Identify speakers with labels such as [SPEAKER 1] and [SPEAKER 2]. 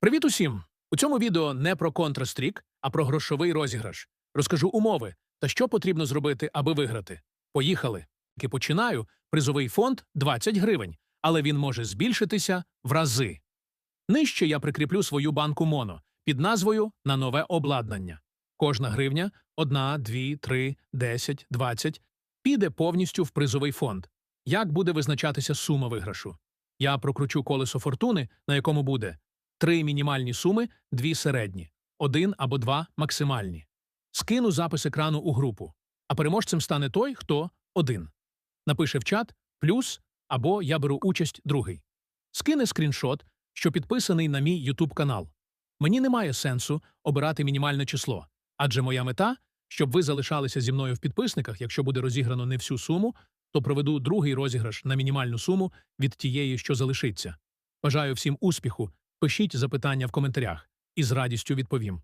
[SPEAKER 1] Привіт усім! У цьому відео не про контрастрік, а про грошовий розіграш. Розкажу умови та що потрібно зробити, аби виграти. Поїхали. Тільки починаю. Призовий фонд 20 гривень, але він може збільшитися в рази. Нижче я прикріплю свою банку Моно під назвою на нове обладнання. Кожна гривня 1, 2, 3, 10, 20 піде повністю в призовий фонд. Як буде визначатися сума виграшу? Я прокручу колесо фортуни, на якому буде три мінімальні суми, дві середні, один або два максимальні. Скину запис екрану у групу, а переможцем стане той, хто один. Напише в чат плюс або я беру участь другий. Скине скріншот, що підписаний на мій YouTube канал. Мені немає сенсу обирати мінімальне число, адже моя мета, щоб ви залишалися зі мною в підписниках, якщо буде розіграно не всю суму, то проведу другий розіграш на мінімальну суму від тієї, що залишиться. Бажаю всім успіху. Пишіть запитання в коментарях і з радістю відповім.